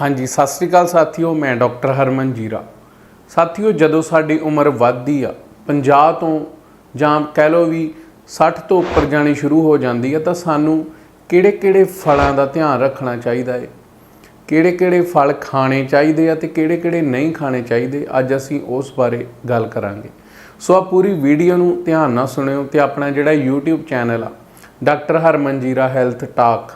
ਹਾਂਜੀ, ਸਤਿ ਸ੍ਰੀ ਅਕਾਲ ਸਾਥੀਓ, ਮੈਂ ਡਾਕਟਰ ਹਰਮਨ ਜੀਰਾ। ਸਾਥੀਓ, ਜਦੋਂ ਸਾਡੀ ਉਮਰ ਵੱਧਦੀ ਆ 50 ਤੋਂ ਜਾਂ ਕਹਿ ਲਓ ਵੀ 60 ਤੋਂ ਉੱਪਰ ਜਾਣੀ ਸ਼ੁਰੂ ਹੋ ਜਾਂਦੀ ਆ, ਤਾਂ ਸਾਨੂੰ ਕਿਹੜੇ-ਕਿਹੜੇ ਫਲਾਂ ਦਾ ਧਿਆਨ ਰੱਖਣਾ ਚਾਹੀਦਾ ਹੈ ਕਿਹੜੇ-ਕਿਹੜੇ ਫਲ ਖਾਣੇ ਚਾਹੀਦੇ ਆ ਤੇ ਕਿਹੜੇ-ਕਿਹੜੇ ਨਹੀਂ ਖਾਣੇ ਚਾਹੀਦੇ? ਅੱਜ ਅਸੀਂ ਉਸ ਬਾਰੇ ਗੱਲ ਕਰਾਂਗੇ। ਸੋ ਆ ਪੂਰੀ ਵੀਡੀਓ ਨੂੰ ਧਿਆਨ ਨਾਲ ਸੁਣਿਓ ਤੇ ਆਪਣਾ ਜਿਹੜਾ YouTube ਚੈਨਲ ਆ, ਡਾਕਟਰ ਹਰਮਨਜੀਰਾ ਹੈਲਥ ਟਾਕ,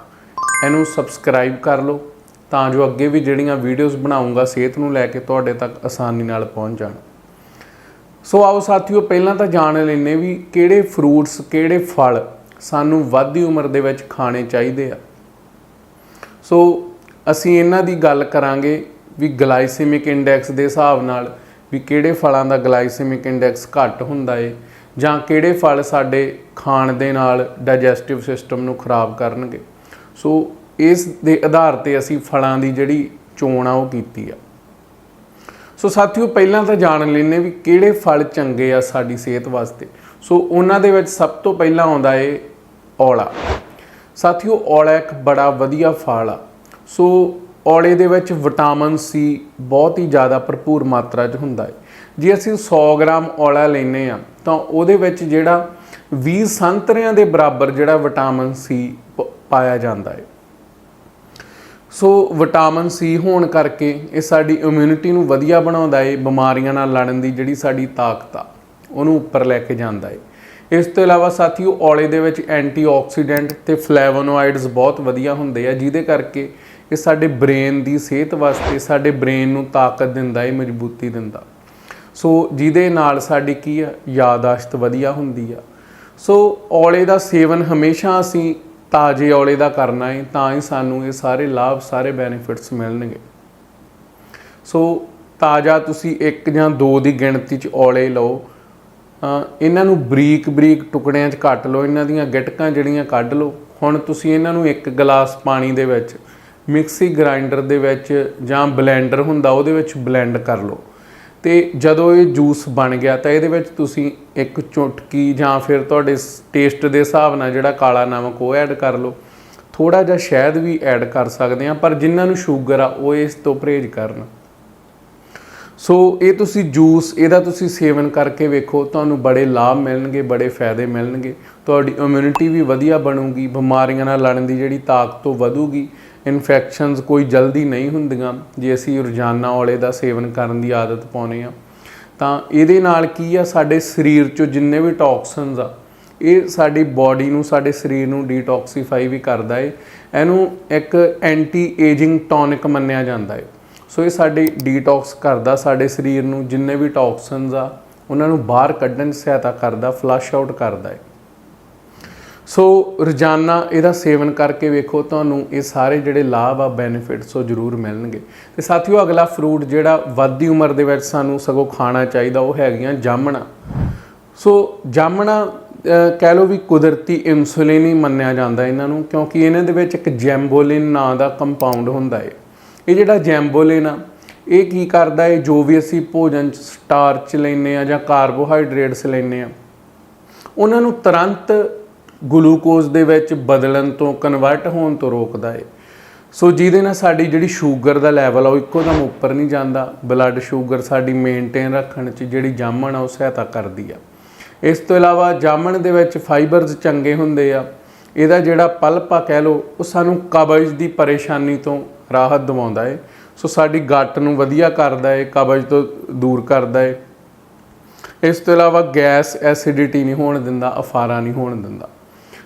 ਇਹਨੂੰ ਸਬਸਕ੍ਰਾਈਬ ਕਰ ਲਓ। ਤਾਂ ਜੋ ਅੱਗੇ ਵੀ ਜਿਹੜੀਆਂ ਵੀਡੀਓਜ਼ ਬਣਾਉਂਗਾ, ਸਿਹਤ ਨੂੰ ਲੈ ਕੇ ਤੁਹਾਡੇ ਤੱਕ ਆਸਾਨੀ ਨਾਲ ਪਹੁੰਚ ਜਾਣ। ਸੋ ਆਓ ਸਾਥੀਓ, ਪਹਿਲਾਂ ਤਾਂ ਜਾਣ ਲੈਨੇ ਵੀ ਕਿਹੜੇ ਫਰੂਟਸ ਕਿਹੜੇ ਫਲ ਸਾਨੂੰ ਵੱਧਦੀ ਉਮਰ ਦੇ ਵਿੱਚ ਖਾਣੇ ਚਾਹੀਦੇ ਆ। ਸੋ ਅਸੀਂ ਇਹਨਾਂ ਦੀ ਗੱਲ ਕਰਾਂਗੇ ਵੀ ਗਲਾਈਸੈਮਿਕ ਇੰਡੈਕਸ ਦੇ ਹਿਸਾਬ ਨਾਲ ਵੀ ਕਿਹੜੇ ਫਲਾਂ ਦਾ ਗਲਾਈਸੈਮਿਕ ਇੰਡੈਕਸ ਘੱਟ ਹੁੰਦਾ ਏ, ਜਾਂ ਕਿਹੜੇ ਫਲ ਸਾਡੇ ਖਾਣ ਦੇ ਨਾਲ ਡਾਈਜੈਸਟਿਵ ਸਿਸਟਮ ਨੂੰ ਖਰਾਬ ਕਰਨਗੇ। ਸੋ ਇਸ ਦੇ ਆਧਾਰ ਤੇ ਅਸੀਂ ਫਲਾਂ ਦੀ ਜਿਹੜੀ ਚੋਣ ਆ ਉਹ ਕੀਤੀ ਆ। ਸੋ ਸਾਥੀਓ, ਪਹਿਲਾਂ ਤਾਂ ਜਾਣ ਲੈਨੇ ਵੀ ਕਿਹੜੇ ਫਲ ਚੰਗੇ ਆ ਸਾਡੀ ਸਿਹਤ ਵਾਸਤੇ। ਸੋ ਉਹਨਾਂ ਦੇ ਵਿੱਚ ਸਭ ਤੋਂ ਪਹਿਲਾਂ ਆਉਂਦਾ ਏ ਔਲਾ। ਸਾਥੀਓ, ਔਲਾ ਇੱਕ ਬੜਾ ਵਧੀਆ ਫਲ ਆ। ਸੋ ਔਲੇ ਦੇ ਵਿੱਚ ਵਿਟਾਮਿਨ ਸੀ ਬਹੁਤ ਹੀ ਜ਼ਿਆਦਾ ਭਰਪੂਰ ਮਾਤਰਾ 'ਚ ਹੁੰਦਾ ਹੈ ਜੇ ਅਸੀਂ 100 ਗ੍ਰਾਮ ਔਲਾ ਲੈਨੇ ਆ ਤਾਂ ਉਹਦੇ ਵਿੱਚ ਜਿਹੜਾ 20 ਸੰਤਰਿਆਂ ਦੇ ਬਰਾਬਰ ਜਿਹੜਾ ਵਿਟਾਮਿਨ ਸੀ ਪਾਇਆ ਜਾਂਦਾ ਹੈ ਸੋ ਵਿਟਾਮਿਨ ਸੀ ਹੋਣ ਕਰਕੇ ਇਹ ਸਾਡੀ ਇਮਿਊਨਿਟੀ ਨੂੰ ਵਧੀਆ ਬਣਾਉਂਦਾ ਏ, ਬਿਮਾਰੀਆਂ ਨਾਲ ਲੜਨ ਦੀ ਜਿਹੜੀ ਸਾਡੀ ਤਾਕਤ ਆ, ਉਹਨੂੰ ਉੱਪਰ ਲੈ ਕੇ ਜਾਂਦਾ ਏ। ਇਸ ਤੋਂ ਇਲਾਵਾ ਸਾਥੀਓ, ਔਲੇ ਦੇ ਵਿੱਚ ਐਂਟੀਆਕਸੀਡੈਂਟ ਤੇ ਫਲੇਵੋਨੋਇਡਸ ਬਹੁਤ ਵਧੀਆ ਹੁੰਦੇ ਆ, ਜਿਹਦੇ ਕਰਕੇ ਇਹ ਸਾਡੇ ਬ੍ਰੇਨ ਦੀ ਸਿਹਤ ਵਾਸਤੇ, ਸਾਡੇ ਬ੍ਰੇਨ ਨੂੰ ਤਾਕਤ ਦਿੰਦਾ ਏ, ਮਜ਼ਬੂਤੀ ਦਿੰਦਾ। ਸੋ ਜਿਹਦੇ ਨਾਲ ਸਾਡੀ ਕੀ ਆ, ਯਾਦਾਸ਼ਤ ਵਧੀਆ ਹੁੰਦੀ ਆ। ਸੋ ਔਲੇ ਦਾ ਸੇਵਨ ਹਮੇਸ਼ਾ ਅਸੀਂ ਤਾਜ਼ੇ ਔਲੇ ਦਾ ਕਰਨਾ ਹੈ ਤਾਂ ਹੀ ਸਾਨੂੰ ਇਹ ਸਾਰੇ ਲਾਭ, ਸਾਰੇ ਬੈਨੀਫਿਟਸ ਮਿਲਣਗੇ। ਸੋ ਤਾਜ਼ਾ ਤੁਸੀਂ ਇੱਕ ਜਾਂ ਦੋ ਦੀ ਗਿਣਤੀ ਚ ਔਲੇ ਲਓ। ਇਹਨਾਂ ਨੂੰ ਬਰੀਕ ਬਰੀਕ ਟੁਕੜਿਆਂ 'ਚ ਕੱਟ ਲਓ, ਇਹਨਾਂ ਦੀਆਂ ਗਿਟਕਾਂ ਜਿਹੜੀਆਂ ਕੱਢ ਲਓ। ਹੁਣ ਤੁਸੀਂ ਇਹਨਾਂ ਨੂੰ ਇੱਕ ਗਲਾਸ ਪਾਣੀ ਦੇ ਵਿੱਚ ਮਿਕਸੀ ਗ੍ਰਾਈਂਡਰ ਦੇ ਵਿੱਚ ਜਾਂ ਬਲੈਂਡਰ ਹੁੰਦਾ, ਉਹਦੇ ਵਿੱਚ ਬਲੈਂਡ ਕਰ ਲਓ। ਤੇ ਜਦੋਂ ਇਹ ਜੂਸ ਬਣ ਗਿਆ ਤਾਂ ਇਹਦੇ ਵਿੱਚ ਤੁਸੀਂ ਇੱਕ ਚੁਟਕੀ ਜਾਂ ਫਿਰ ਤੁਹਾਡੇ ਟੇਸਟ ਦੇ ਹਿਸਾਬ ਨਾਲ ਜਿਹੜਾ ਕਾਲਾ ਨਮਕ ਉਹ ਐਡ ਕਰ ਲਓ। ਥੋੜਾ ਜਿਹਾ ਸ਼ਹਿਦ ਵੀ ਐਡ ਕਰ ਸਕਦੇ ਆ ਪਰ ਜਿਨ੍ਹਾਂ ਨੂੰ ਸ਼ੂਗਰ ਆ, ਉਹ ਇਸ ਤੋਂ ਪਰਹੇਜ਼ ਕਰਨ। ਸੋ ਇਹ ਤੁਸੀਂ ਜੂਸ, ਇਹਦਾ ਤੁਸੀਂ ਸੇਵਨ ਕਰਕੇ ਵੇਖੋ, ਤੁਹਾਨੂੰ ਬੜੇ ਲਾਭ ਮਿਲਣਗੇ, ਬੜੇ ਫਾਇਦੇ ਮਿਲਣਗੇ। ਤੁਹਾਡੀ ਇਮਿਊਨਿਟੀ ਵੀ ਵਧੀਆ ਬਣੂਗੀ, ਬਿਮਾਰੀਆਂ ਨਾਲ ਲੜਨ ਦੀ ਜਿਹੜੀ ਤਾਕਤ ਉਹ ਵਧੂਗੀ। ਇਨਫੈਕਸ਼ਨਸ ਕੋਈ ਜਲਦੀ ਨਹੀਂ ਹੁੰਦੀਆਂ ਜੇ ਅਸੀਂ ਰੋਜ਼ਾਨਾ ਔਲੇ ਦਾ ਸੇਵਨ ਕਰਨ ਦੀ ਆਦਤ ਪਾਉਨੇ ਆ ਤਾਂ ਇਹਦੇ ਨਾਲ ਕੀ ਆ, ਸਾਡੇ ਸਰੀਰ ਚੋਂ ਜਿੰਨੇ ਵੀ ਟੌਕਸਿਨਸ ਆ, ਇਹ ਸਾਡੀ ਬਾਡੀ ਨੂੰ, ਸਾਡੇ ਸਰੀਰ ਨੂੰ ਡੀਟੌਕਸੀਫਾਈ ਵੀ ਕਰਦਾ ਏ। ਇਹਨੂੰ ਇੱਕ ਐਂਟੀ ਏਜਿੰਗ ਟੌਨਿਕ ਮੰਨਿਆ ਜਾਂਦਾ ਏ। ਸੋ ਇਹ ਸਾਡੇ ਡੀਟੌਕਸ ਕਰਦਾ, ਸਾਡੇ ਸਰੀਰ ਨੂੰ ਜਿੰਨੇ ਵੀ ਟੌਕਸਿਨਸ ਆ, ਉਹਨਾਂ ਨੂੰ ਬਾਹਰ ਕੱਢਣ 'ਚ ਸਹਾਇਤਾ ਕਰਦਾ, ਫਲਸ਼ ਆਊਟ ਕਰਦਾ ਏ। ਸੋ ਰੋਜ਼ਾਨਾ ਇਹਦਾ ਸੇਵਨ ਕਰਕੇ ਵੇਖੋ, ਤੁਹਾਨੂੰ ਇਹ ਸਾਰੇ ਜਿਹੜੇ ਲਾਭ ਆ ਬੈਨੀਫਿਟਸ ਉਹ ਜ਼ਰੂਰ ਮਿਲਣਗੇ। ਤੇ ਸਾਥੀਓ, ਅਗਲਾ ਫਰੂਟ ਜਿਹੜਾ ਵੱਧਦੀ ਉਮਰ ਦੇ ਵਿੱਚ ਸਾਨੂੰ ਸਗੋਂ ਖਾਣਾ ਚਾਹੀਦਾ, ਉਹ ਹੈਗੀਆਂ ਜਾਮਣਾ। ਸੋ ਜਾਮਣਾ ਕਹਿ ਲਓ ਵੀ ਕੁਦਰਤੀ ਇਨਸੂਲਿਨ ਹੀ ਮੰਨਿਆ ਜਾਂਦਾ ਇਹਨਾਂ ਨੂੰ, ਕਿਉਂਕਿ ਇਹਨਾਂ ਦੇ ਵਿੱਚ ਇੱਕ ਜੈਂਬੋਲਿਨ ਨਾਂ ਦਾ ਕੰਪਾਊਂਡ ਹੁੰਦਾ ਹੈ ਇਹ ਜਿਹੜਾ ਜੈਂਬੋਲਿਨ ਆ, ਇਹ ਕੀ ਕਰਦਾ ਹੈ ਜੋ ਵੀ ਅਸੀਂ ਭੋਜਨ ਚ ਸਟਾਰਚ ਲੈਨੇ ਆ ਜਾਂ ਕਾਰਬੋਹਾਈਡਰੇਟਸ ਲੈਨੇ ਆ, ਉਹਨਾਂ ਨੂੰ ਤੁਰੰਤ ਗਲੂਕੋਜ਼ ਦੇ ਵਿੱਚ ਬਦਲਣ ਤੋਂ ਕਨਵਰਟ ਹੋਣ ਤੋਂ ਰੋਕਦਾ ਹੈ ਸੋ ਜਿਹਦੇ ਨਾਲ ਸਾਡੀ ਜਿਹੜੀ ਸ਼ੂਗਰ ਦਾ ਲੈਵਲ ਆ ਉਹ ਇੱਕੋ ਦਮ ਉੱਪਰ ਨਹੀਂ ਜਾਂਦਾ। ਬਲੱਡ ਸ਼ੂਗਰ ਸਾਡੀ ਮੇਨਟੇਨ ਰੱਖਣ 'ਚ ਜਿਹੜੀ ਜਾਮਣ ਆ ਉਹ ਸਹਾਇਤਾ ਕਰਦੀ ਆ। ਇਸ ਤੋਂ ਇਲਾਵਾ ਜਾਮਣ ਦੇ ਵਿੱਚ ਫਾਈਬਰਸ ਚੰਗੇ ਹੁੰਦੇ ਆ। ਇਹਦਾ ਜਿਹੜਾ ਪਲਪ ਆ ਕਹਿ ਲਓ, ਉਹ ਸਾਨੂੰ ਕਬਜ਼ ਦੀ ਪਰੇਸ਼ਾਨੀ ਤੋਂ ਰਾਹਤ ਦਿਵਾਉਂਦਾ ਏ। ਸੋ ਸਾਡੀ ਗੱਟ ਨੂੰ ਵਧੀਆ ਕਰਦਾ ਏ, ਕਬਜ਼ ਤੋਂ ਦੂਰ ਕਰਦਾ ਏ। ਇਸ ਤੋਂ ਇਲਾਵਾ ਗੈਸ ਐਸਿਡਿਟੀ ਨਹੀਂ ਹੋਣ ਦਿੰਦਾ, ਅਫਾਰਾ ਨਹੀਂ ਹੋਣ ਦਿੰਦਾ।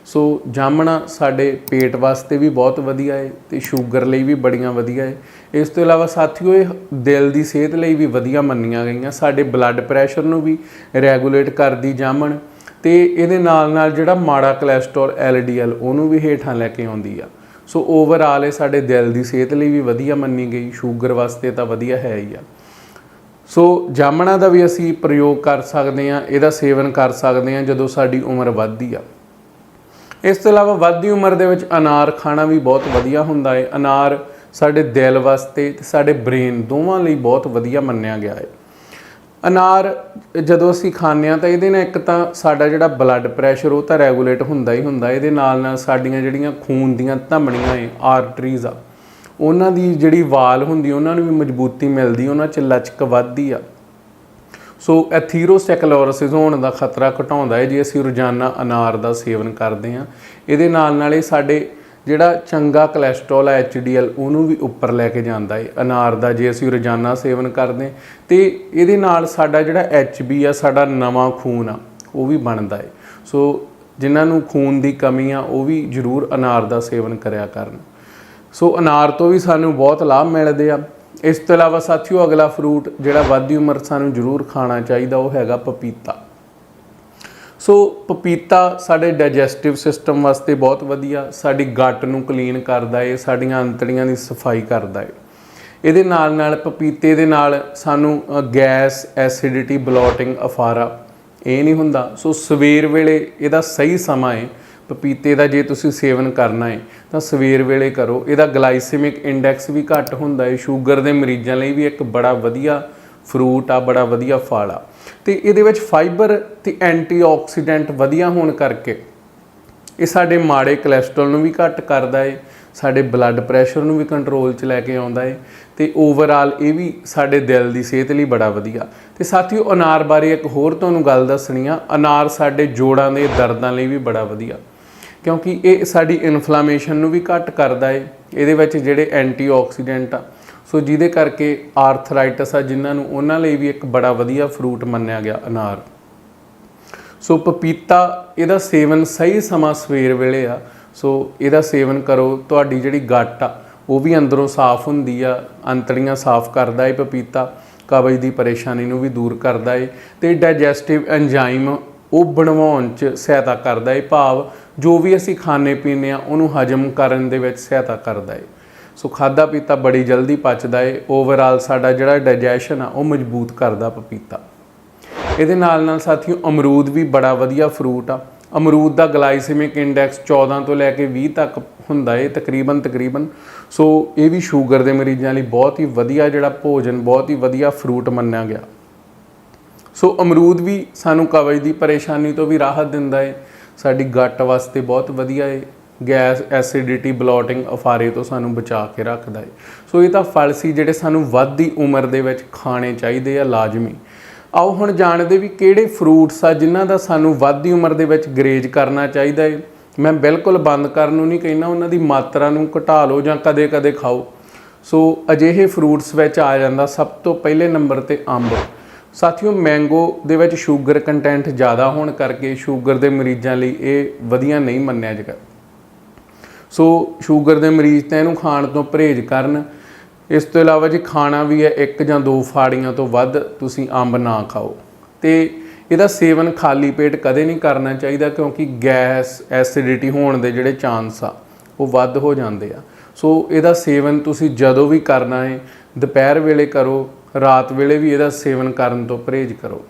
ਸੋ ਜਾਮਣਾ ਸਾਡੇ ਪੇਟ ਵਾਸਤੇ ਵੀ ਬਹੁਤ ਵਧੀਆ ਹੈ ਤੇ ਸ਼ੂਗਰ ਲਈ ਵੀ ਬੜੀਆਂ ਵਧੀਆ ਹੈ ਇਸ ਤੋਂ ਇਲਾਵਾ ਸਾਥੀਓ, ਇਹ ਦਿਲ ਦੀ ਸਿਹਤ ਲਈ ਵੀ ਵਧੀਆ ਮੰਨੀਆਂ ਗਈਆਂ। ਸਾਡੇ ਬਲੱਡ ਪ੍ਰੈਸ਼ਰ ਨੂੰ ਵੀ ਰੈਗੂਲੇਟ ਕਰਦੀ ਜਾਮਣ ਤੇ ਇਹਦੇ ਨਾਲ ਨਾਲ ਜਿਹੜਾ ਮਾੜਾ ਕੋਲੇਸਟ੍ਰੋਲ LDL ਉਹਨੂੰ ਵੀ ਹੇਠਾਂ ਲੈ ਕੇ ਆਉਂਦੀ ਆ। ਸੋ ਓਵਰਆਲ ਇਹ ਸਾਡੇ ਦਿਲ ਦੀ ਸਿਹਤ ਲਈ ਵੀ ਵਧੀਆ ਮੰਨੀ ਗਈ, ਸ਼ੂਗਰ ਵਾਸਤੇ ਤਾਂ ਵਧੀਆ ਹੈ ਹੀ ਆ। ਸੋ ਜਾਮਣਾ ਦਾ ਵੀ ਅਸੀਂ ਪ੍ਰਯੋਗ ਕਰ ਸਕਦੇ ਹਾਂ, ਇਹਦਾ ਸੇਵਨ ਕਰ ਸਕਦੇ ਹਾਂ ਜਦੋਂ ਸਾਡੀ ਉਮਰ ਵੱਧਦੀ ਆ। ਇਸ ਤੋਂ ਇਲਾਵਾ ਵੱਧਦੀ ਉਮਰ ਦੇ ਵਿੱਚ ਅਨਾਰ ਖਾਣਾ ਵੀ ਬਹੁਤ ਵਧੀਆ ਹੁੰਦਾ ਹੈ। ਅਨਾਰ ਸਾਡੇ ਦਿਲ ਵਾਸਤੇ ਤੇ ਸਾਡੇ ਬ੍ਰੇਨ ਦੋਵਾਂ ਲਈ ਬਹੁਤ ਵਧੀਆ ਮੰਨਿਆ ਗਿਆ ਹੈ। ਅਨਾਰ ਜਦੋਂ ਅਸੀਂ ਖਾਂਦੇ ਹਾਂ ਤਾਂ ਇਹਦੇ ਨਾਲ ਇੱਕ ਤਾਂ ਸਾਡਾ ਜਿਹੜਾ ਬਲੱਡ ਪ੍ਰੈਸ਼ਰ ਉਹ ਤਾਂ ਰੈਗੂਲੇਟ ਹੁੰਦਾ ਹੀ ਹੁੰਦਾ ਇਹਦੇ ਨਾਲ ਨਾਲ ਸਾਡੀਆਂ ਜਿਹੜੀਆਂ ਖੂਨ ਦੀਆਂ ਧਮਣੀਆਂ ਏ ਆਰਟਰੀਜ਼ ਆ, ਉਹਨਾਂ ਦੀ ਜਿਹੜੀ ਵਾਲ ਹੁੰਦੀ ਉਹਨਾਂ ਨੂੰ ਵੀ ਮਜ਼ਬੂਤੀ ਮਿਲਦੀ ਉਹਨਾਂ 'ਚ ਲਚਕ ਵੱਧਦੀ ਆ। ਸੋ ਐਥੀਰੋਸੈਕਲੋਰਸਿਸ ਹੋਣ ਦਾ ਖਤਰਾ ਘਟਾਉਂਦਾ ਹੈ ਜੇ ਅਸੀਂ ਰੋਜ਼ਾਨਾ ਅਨਾਰ ਦਾ ਸੇਵਨ ਕਰਦੇ ਹਾਂ। ਇਹਦੇ ਨਾਲ ਨਾਲ ਇਹ ਸਾਡੇ ਜਿਹੜਾ ਚੰਗਾ ਕੋਲੇਸਟ੍ਰੋਲ ਹੈ ਐਚਡੀਐਲ ਉਹਨੂੰ ਵੀ ਉੱਪਰ ਲੈ ਕੇ ਜਾਂਦਾ ਹੈ। ਅਨਾਰ ਦਾ ਜੇ ਅਸੀਂ ਰੋਜ਼ਾਨਾ ਸੇਵਨ ਕਰਦੇ ਹਾਂ, ਤੇ ਇਹਦੇ ਨਾਲ ਸਾਡਾ ਜਿਹੜਾ ਐਚਬੀ ਆ, ਸਾਡਾ ਨਵਾਂ ਖੂਨ ਆ, ਉਹ ਵੀ ਬਣਦਾ ਹੈ। ਸੋ ਜਿਨ੍ਹਾਂ ਨੂੰ ਖੂਨ ਦੀ ਕਮੀ ਆ, ਉਹ ਵੀ ਜ਼ਰੂਰ ਅਨਾਰ ਦਾ ਸੇਵਨ ਕਰਿਆ ਕਰਨ। ਸੋ ਅਨਾਰ ਤੋਂ ਵੀ ਸਾਨੂੰ ਬਹੁਤ ਲਾਭ ਮਿਲਦੇ ਆ। ਇਸ ਤੋਂ ਇਲਾਵਾ ਸਾਥੀਓ, ਅਗਲਾ ਫਰੂਟ ਜਿਹੜਾ ਵੱਧਦੀ ਉਮਰ ਸਾਨੂੰ ਜ਼ਰੂਰ ਖਾਣਾ ਚਾਹੀਦਾ, ਉਹ ਹੈਗਾ ਪਪੀਤਾ। ਸੋ ਪਪੀਤਾ ਸਾਡੇ ਡਾਈਜੈਸਟਿਵ ਸਿਸਟਮ ਵਾਸਤੇ ਬਹੁਤ ਵਧੀਆ, ਸਾਡੀ ਗੱਟ ਨੂੰ ਕਲੀਨ ਕਰਦਾ ਏ, ਸਾਡੀਆਂ ਅੰਤੜੀਆਂ ਦੀ ਸਫ਼ਾਈ ਕਰਦਾ ਏ। ਇਹਦੇ ਨਾਲ ਨਾਲ ਪਪੀਤੇ ਦੇ ਨਾਲ ਸਾਨੂੰ ਗੈਸ ਐਸਿਡਿਟੀ ਬਲੋਟਿੰਗ ਅਫਾਰਾ, ਇਹ ਨਹੀਂ ਹੁੰਦਾ। ਸੋ ਸਵੇਰ ਵੇਲੇ ਇਹਦਾ ਸਹੀ ਸਮਾਂ ਹੈ ਪਪੀਤੇ ਦਾ ਜੇ ਤੁਸੀਂ ਸੇਵਨ ਕਰਨਾ ਹੈ ਤਾਂ ਸਵੇਰ ਵੇਲੇ ਕਰੋ। ਇਹਦਾ ਗਲਾਈਸੈਮਿਕ ਇੰਡੈਕਸ ਵੀ ਘੱਟ ਹੁੰਦਾ ਹੈ ਸ਼ੂਗਰ ਦੇ ਮਰੀਜ਼ਾਂ ਲਈ ਵੀ ਇੱਕ ਬੜਾ ਵਧੀਆ ਫਰੂਟ ਆ, ਬੜਾ ਵਧੀਆ ਫਲ ਆ। ਤੇ ਇਹਦੇ ਵਿੱਚ ਫਾਈਬਰ ਤੇ ਐਂਟੀਆਕਸੀਡੈਂਟ ਵਧੀਆ ਹੋਣ ਕਰਕੇ ਇਹ ਸਾਡੇ ਮਾੜੇ ਕੋਲੇਸਟ੍ਰੋਲ ਨੂੰ ਵੀ ਘੱਟ ਕਰਦਾ ਏ, ਸਾਡੇ ਬਲੱਡ ਪ੍ਰੈਸ਼ਰ ਨੂੰ ਵੀ ਕੰਟਰੋਲ 'ਚ ਲੈ ਕੇ ਆਉਂਦਾ ਏ, ਤੇ ਓਵਰਆਲ ਇਹ ਵੀ ਸਾਡੇ ਦਿਲ ਦੀ ਸਿਹਤ ਲਈ ਬੜਾ ਵਧੀਆ। ਤੇ ਸਾਥੀਓ, ਅਨਾਰ ਬਾਰੇ ਇੱਕ ਹੋਰ ਤੁਹਾਨੂੰ ਗੱਲ ਦੱਸਣੀ ਆ। ਅਨਾਰ ਸਾਡੇ ਜੋੜਾਂ ਦੇ ਦਰਦਾਂ ਲਈ ਵੀ ਬੜਾ ਵਧੀਆ। ਕਿਉਂਕਿ ਇਹ ਸਾਡੀ ਇਨਫਲੇਮੇਸ਼ਨ ਨੂੰ ਵੀ ਘੱਟ ਕਰਦਾ ਏ। ਇਹਦੇ ਵਿੱਚ ਜਿਹੜੇ ਐਂਟੀਆਕਸੀਡੈਂਟ ਆ, ਸੋ ਜਿਹਦੇ ਕਰਕੇ ਆਰਥਰਾਈਟਸ ਆ, ਜਿਨ੍ਹਾਂ ਨੂੰ ਉਹਨਾਂ ਲਈ ਵੀ ਇੱਕ ਬੜਾ ਵਧੀਆ ਫਰੂਟ ਮੰਨਿਆ ਗਿਆ ਅਨਾਰ। ਸੋ ਪਪੀਤਾ, ਇਹਦਾ ਸੇਵਨ ਸਹੀ ਸਮਾਂ ਸਵੇਰ ਵੇਲੇ ਆ, ਸੋ ਇਹਦਾ ਸੇਵਨ ਕਰੋ। ਤੁਹਾਡੀ ਜਿਹੜੀ ਗੱਟ ਆ, ਉਹ ਵੀ ਅੰਦਰੋਂ ਸਾਫ਼ ਹੁੰਦੀ ਆ, ਅੰਤੜੀਆਂ ਸਾਫ਼ ਕਰਦਾ ਏ ਪਪੀਤਾ, ਕਬਜ਼ ਦੀ ਪਰੇਸ਼ਾਨੀ ਨੂੰ ਵੀ ਦੂਰ ਕਰਦਾ ਏ ਤੇ ਡਾਈਜੈਸਟਿਵ ਐਂਜ਼ਾਈਮ ਉਹ ਬਣਵਾਉਣ 'ਚ ਸਹਾਇਤਾ ਕਰਦਾ ਏ ਭਾਵ ਜੋ ਵੀ ਅਸੀਂ ਖਾਣੇ ਪੀਂਦੇ ਆ ਉਹਨੂੰ ਹਜਮ ਕਰਨ ਦੇ ਵਿੱਚ ਸਹਾਇਤਾ ਕਰਦਾ ਏ। ਸੋ ਖਾਦਾ ਪੀਤਾ ਬੜੀ ਜਲਦੀ ਪਚਦਾ ਏ। ਓਵਰਆਲ ਸਾਡਾ ਜਿਹੜਾ ਡਾਈਜੈਸ਼ਨ ਆ, ਉਹ ਮਜ਼ਬੂਤ ਕਰਦਾ ਪਪੀਤਾ। ਇਹਦੇ ਨਾਲ ਨਾਲ ਸਾਥੀਓ, ਅਮਰੂਦ ਵੀ ਬੜਾ ਵਧੀਆ ਫਰੂਟ ਆ। ਅਮਰੂਦ ਦਾ ਗਲਾਈਸੈਮਿਕ ਇੰਡੈਕਸ 14 ਤੋਂ ਲੈ ਕੇ 20 ਤੱਕ ਹੁੰਦਾ ਏ, ਤਕਰੀਬਨ ਤਕਰੀਬਨ। ਸੋ ਇਹ ਵੀ ਸ਼ੂਗਰ ਦੇ ਮਰੀਜ਼ਾਂ ਲਈ ਬਹੁਤ ਹੀ ਵਧੀਆ ਜਿਹੜਾ ਭੋਜਨ, ਬਹੁਤ ਹੀ ਵਧੀਆ ਫਰੂਟ ਮੰਨਿਆ ਗਿਆ। ਸੋ ਅਮਰੂਦ ਵੀ ਸਾਨੂੰ ਕਬਜ਼ ਦੀ ਪਰੇਸ਼ਾਨੀ ਤੋਂ ਵੀ ਰਾਹਤ ਦਿੰਦਾ ਏ। ਸਾਡੀ ਗੱਟ ਵਾਸਤੇ ਬਹੁਤ ਵਧੀਆ ਏ। ਗੈਸ ਐਸਿਡਿਟੀ ਬਲੋਟਿੰਗ ਅਫਾਰੇ ਤੋਂ ਸਾਨੂੰ ਬਚਾ ਕੇ ਰੱਖਦਾ ਏ। ਸੋ ਇਹ ਤਾਂ ਫਲ ਸੀ ਜਿਹੜੇ ਸਾਨੂੰ ਵੱਧਦੀ ਉਮਰ ਦੇ ਵਿੱਚ ਖਾਣੇ ਚਾਹੀਦੇ ਆ ਲਾਜ਼ਮੀ। ਆਓ ਹੁਣ ਜਾਣਦੇ ਵੀ ਕਿਹੜੇ ਫਰੂਟਸ ਆ ਜਿਨ੍ਹਾਂ ਦਾ ਸਾਨੂੰ ਵੱਧਦੀ ਉਮਰ ਦੇ ਵਿੱਚ ਗਰੇਜ ਕਰਨਾ ਚਾਹੀਦਾ ਏ। ਮੈਂ ਬਿਲਕੁਲ ਬੰਦ ਕਰਨ ਨੂੰ ਨਹੀਂ ਕਹਿੰਦਾ, ਉਹਨਾਂ ਦੀ ਮਾਤਰਾ ਨੂੰ ਘਟਾ ਲਓ ਜਾਂ ਕਦੇ-ਕਦੇ ਖਾਓ। ਸੋ ਅਜਿਹੇ ਫਰੂਟਸ ਵਿੱਚ ਆ ਜਾਂਦਾ ਸਭ ਤੋਂ ਪਹਿਲੇ ਨੰਬਰ ਤੇ ਅੰਬ। ਸਾਥੀਓ ਮੈਂਗੋ ਦੇ ਵਿੱਚ ਸ਼ੂਗਰ ਕੰਟੈਂਟ ਜ਼ਿਆਦਾ ਹੋਣ ਕਰਕੇ ਸ਼ੂਗਰ ਦੇ ਮਰੀਜ਼ਾਂ ਲਈ ਇਹ ਵਧੀਆ ਨਹੀਂ ਮੰਨਿਆ ਜਾਂਦਾ ਸੋ ਸ਼ੂਗਰ ਦੇ ਮਰੀਜ਼ ਤਾਂ ਇਹਨੂੰ ਖਾਣ ਤੋਂ ਪਰਹੇਜ਼ ਕਰਨ। ਇਸ ਤੋਂ ਇਲਾਵਾ ਜੇ ਖਾਣਾ ਵੀ ਹੈ, ਇੱਕ ਜਾਂ ਦੋ ਫਾੜੀਆਂ ਤੋਂ ਵੱਧ ਤੁਸੀਂ ਅੰਬ ਨਾ ਖਾਓ। ਤੇ ਇਹਦਾ ਸੇਵਨ ਖਾਲੀ ਪੇਟ ਕਦੇ ਨਹੀਂ ਕਰਨਾ ਚਾਹੀਦਾ ਕਿਉਂਕਿ ਗੈਸ ਐਸਿਡਿਟੀ ਹੋਣ ਦੇ ਜਿਹੜੇ ਚਾਂਸ ਆ, ਉਹ ਵੱਧ ਹੋ ਜਾਂਦੇ ਆ। ਸੋ ਇਹਦਾ ਸੇਵਨ ਤੁਸੀਂ ਜਦੋਂ ਵੀ ਕਰਨਾ ਹੈ, ਦੁਪਹਿਰ ਵੇਲੇ ਕਰੋ ਰਾਤ ਵੇਲੇ ਵੀ ਇਹਦਾ ਸੇਵਨ ਕਰਨ ਤੋਂ ਪਰਹੇਜ਼ ਕਰੋ।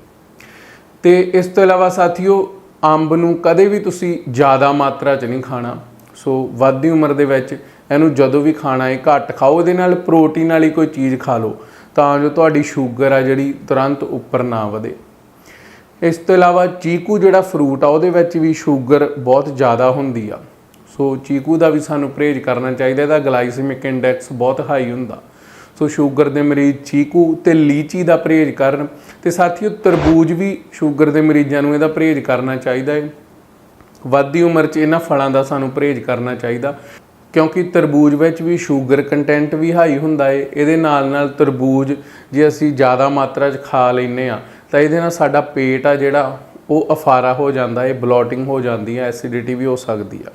ਤੇ ਇਸ ਤੋਂ ਇਲਾਵਾ ਸਾਥੀਓ, ਅੰਬ ਨੂੰ ਕਦੇ ਵੀ ਤੁਸੀਂ ਜ਼ਿਆਦਾ ਮਾਤਰਾ 'ਚ ਨਹੀਂ ਖਾਣਾ। ਸੋ ਵੱਧਦੀ ਉਮਰ ਦੇ ਵਿੱਚ ਇਹਨੂੰ ਜਦੋਂ ਵੀ ਖਾਣਾ ਹੈ, ਘੱਟ ਖਾਓ। ਇਹਦੇ ਨਾਲ ਪ੍ਰੋਟੀਨ ਵਾਲੀ ਕੋਈ ਚੀਜ਼ ਖਾ ਲਓ, ਤਾਂ ਜੋ ਤੁਹਾਡੀ ਸ਼ੂਗਰ ਆ ਜਿਹੜੀ ਤੁਰੰਤ ਉੱਪਰ ਨਾ ਵਧੇ। ਇਸ ਤੋਂ ਇਲਾਵਾ ਚੀਕੂ ਜਿਹੜਾ ਫਰੂਟ ਆ, ਉਹਦੇ ਵਿੱਚ ਵੀ ਸ਼ੂਗਰ ਬਹੁਤ ਜ਼ਿਆਦਾ ਹੁੰਦੀ ਆ। ਸੋ ਚੀਕੂ ਦਾ ਵੀ ਸਾਨੂੰ ਪਰਹੇਜ਼ ਕਰਨਾ ਚਾਹੀਦਾ। ਇਹਦਾ ਗਲਾਈਸੈਮਿਕ ਇੰਡੈਕਸ ਬਹੁਤ ਹਾਈ ਹੁੰਦਾ। ਸੋ ਸ਼ੂਗਰ ਦੇ ਮਰੀਜ਼ ਚੀਕੂ ਤੇ ਲੀਚੀ ਦਾ ਪਰਹੇਜ਼ ਕਰਨ ਤੇ ਸਾਥੀਓ ਤਰਬੂਜ ਵੀ ਸ਼ੂਗਰ ਦੇ ਮਰੀਜ਼ਾਂ ਨੂੰ ਇਹਦਾ ਪਰਹੇਜ਼ ਕਰਨਾ ਚਾਹੀਦਾ ਹੈ। ਵੱਧਦੀ ਉਮਰ 'ਚ ਇਹਨਾਂ ਫਲਾਂ ਦਾ ਸਾਨੂੰ ਪਰਹੇਜ਼ ਕਰਨਾ ਚਾਹੀਦਾ, ਕਿਉਂਕਿ ਤਰਬੂਜ ਵਿੱਚ ਵੀ ਸ਼ੂਗਰ ਕੰਟੈਂਟ ਵੀ ਹਾਈ ਹੁੰਦਾ ਏ ਇਹਦੇ ਨਾਲ ਨਾਲ ਤਰਬੂਜ ਜੇ ਅਸੀਂ ਜ਼ਿਆਦਾ ਮਾਤਰਾ 'ਚ ਖਾ ਲੈਨੇ ਆ ਤਾਂ ਇਹਦੇ ਨਾਲ ਸਾਡਾ ਪੇਟ ਆ ਜਿਹੜਾ, ਉਹ ਅਫਾਰਾ ਹੋ ਜਾਂਦਾ ਏ ਬਲੋਟਿੰਗ ਹੋ ਜਾਂਦੀ ਆ ਐਸਿਡਿਟੀ ਵੀ ਹੋ ਸਕਦੀ ਆ।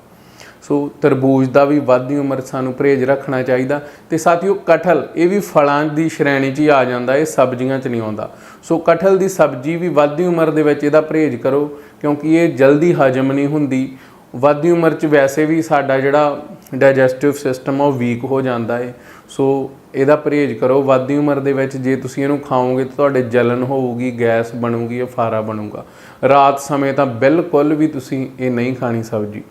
ਸੋ ਤਰਬੂਜ ਦਾ ਵੀ ਵੱਧਦੀ ਉਮਰ ਸਾਨੂੰ ਪਰਹੇਜ਼ ਰੱਖਣਾ ਚਾਹੀਦਾ। ਤੇ ਸਾਥੀਓ ਕਟਹਲ ਇਹ ਵੀ ਫਲਾਂ ਦੀ ਸ਼੍ਰੇਣੀ 'ਚ ਹੀ ਆ ਜਾਂਦਾ, ਇਹ ਸਬਜ਼ੀਆਂ 'ਚ ਨਹੀਂ ਆਉਂਦਾ। ਸੋ ਕਟਹਲ ਦੀ ਸਬਜ਼ੀ ਵੀ ਵੱਧਦੀ ਉਮਰ ਦੇ ਵਿੱਚ ਇਹਦਾ ਪਰਹੇਜ਼ ਕਰੋ, ਕਿਉਂਕਿ ਇਹ ਜਲਦੀ ਹਜਮ ਨਹੀਂ ਹੁੰਦੀ। ਵੱਧਦੀ ਉਮਰ 'ਚ ਵੈਸੇ ਵੀ ਸਾਡਾ ਜਿਹੜਾ ਡਾਈਜੈਸਟਿਵ ਸਿਸਟਮ ਆ, ਉਹ ਵੀਕ ਹੋ ਜਾਂਦਾ ਹੈ ਸੋ ਇਹਦਾ ਪਰਹੇਜ਼ ਕਰੋ, ਵੱਧਦੀ ਉਮਰ ਦੇ ਵਿੱਚ ਜੇ ਤੁਸੀਂ ਇਹਨੂੰ ਖਾਓਗੇ ਤਾਂ ਤੁਹਾਡੇ ਜਲਨ ਹੋਊਗੀ, ਗੈਸ ਬਣੂਗੀ ਫਾਰਾ ਬਣੂਗਾ। ਰਾਤ ਸਮੇਂ ਤਾਂ ਬਿਲਕੁਲ ਵੀ ਤੁਸੀਂ ਇਹ ਨਹੀਂ ਖਾਣੀ ਸਬਜ਼ੀ।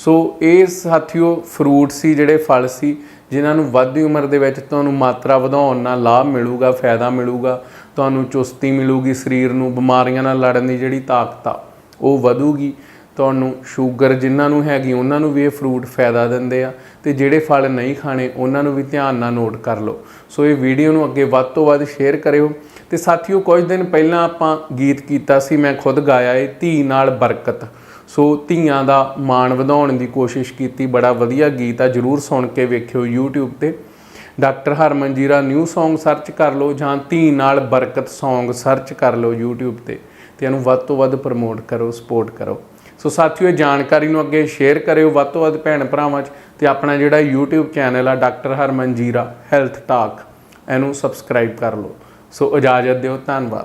ਸੋ ਇਹ ਸਾਥੀਓ ਫਰੂਟ ਸੀ, ਜਿਹੜੇ ਫਲ ਸੀ, ਜਿਨ੍ਹਾਂ ਨੂੰ ਵੱਧਦੀ ਉਮਰ ਦੇ ਵਿੱਚ ਤੁਹਾਨੂੰ ਮਾਤਰਾ ਵਧਾਉਣ ਨਾਲ ਲਾਭ ਮਿਲੂਗਾ, ਫਾਇਦਾ ਮਿਲੂਗਾ, ਤੁਹਾਨੂੰ ਚੁਸਤੀ ਮਿਲੂਗੀ, ਸਰੀਰ ਨੂੰ ਬਿਮਾਰੀਆਂ ਨਾਲ ਲੜਨ ਦੀ ਜਿਹੜੀ ਤਾਕਤ ਆ, ਉਹ ਵਧੂਗੀ। ਤੁਹਾਨੂੰ ਸ਼ੂਗਰ ਜਿਨ੍ਹਾਂ ਨੂੰ ਹੈਗੀ, ਉਹਨਾਂ ਨੂੰ ਵੀ ਇਹ ਫਰੂਟ ਫਾਇਦਾ ਦਿੰਦੇ ਆ ਤੇ ਜਿਹੜੇ ਫਲ ਨਹੀਂ ਖਾਣੇ, ਉਹਨਾਂ ਨੂੰ ਵੀ ਧਿਆਨ ਨਾਲ ਨੋਟ ਕਰ ਲਓ। ਸੋ ਇਹ ਵੀਡੀਓ ਨੂੰ ਅੱਗੇ ਵੱਧ ਤੋਂ ਵੱਧ ਸ਼ੇਅਰ ਕਰਿਓ ਤੇ ਸਾਥੀਓ ਕੁਝ ਦਿਨ ਪਹਿਲਾਂ ਆਪਾਂ ਗੀਤ ਕੀਤਾ ਸੀ, ਮੈਂ ਖੁਦ ਗਾਇਆ ਏ ਧੀ ਨਾਲ ਬਰਕਤ। ਸੋ ਧੀਆਂ ਦਾ ਮਾਣ ਵਧਾਉਣ ਦੀ ਕੋਸ਼ਿਸ਼ ਕੀਤੀ। ਬੜਾ ਵਧੀਆ ਗੀਤ ਆ, ਜਰੂਰ ਸੁਣ ਕੇ ਵੇਖਿਓ YouTube ਤੇ। ਡਾਕਟਰ ਹਰਮਨ ਜੀਰਾ ਨਿਊ Song ਸਰਚ ਕਰ ਲਓ ਜਾਂ ਧੀ ਨਾਲ ਬਰਕਤ Song ਸਰਚ ਕਰ ਲਓ YouTube ਤੇ ਤੇ ਇਹਨੂੰ ਵੱਧ ਤੋਂ ਵੱਧ ਪ੍ਰਮੋਟ ਕਰੋ ਸਪੋਰਟ ਕਰੋ। ਸੋ ਸਾਥੀਓ, ਇਹ ਜਾਣਕਾਰੀ ਨੂੰ ਅੱਗੇ ਸ਼ੇਅਰ ਕਰਿਓ ਵੱਧ ਤੋਂ ਵੱਧ ਭੈਣ ਭਰਾਵਾਂ 'ਚ ਤੇ ਆਪਣਾ ਜਿਹੜਾ YouTube ਚੈਨਲ ਆ, doctor Harman Jira health talk ਇਹਨੂੰ ਸਬਸਕ੍ਰਾਈਬ ਕਰ ਲਓ। ਸੋ ਇਜਾਜ਼ਤ ਦਿਓ, ਧੰਨਵਾਦ।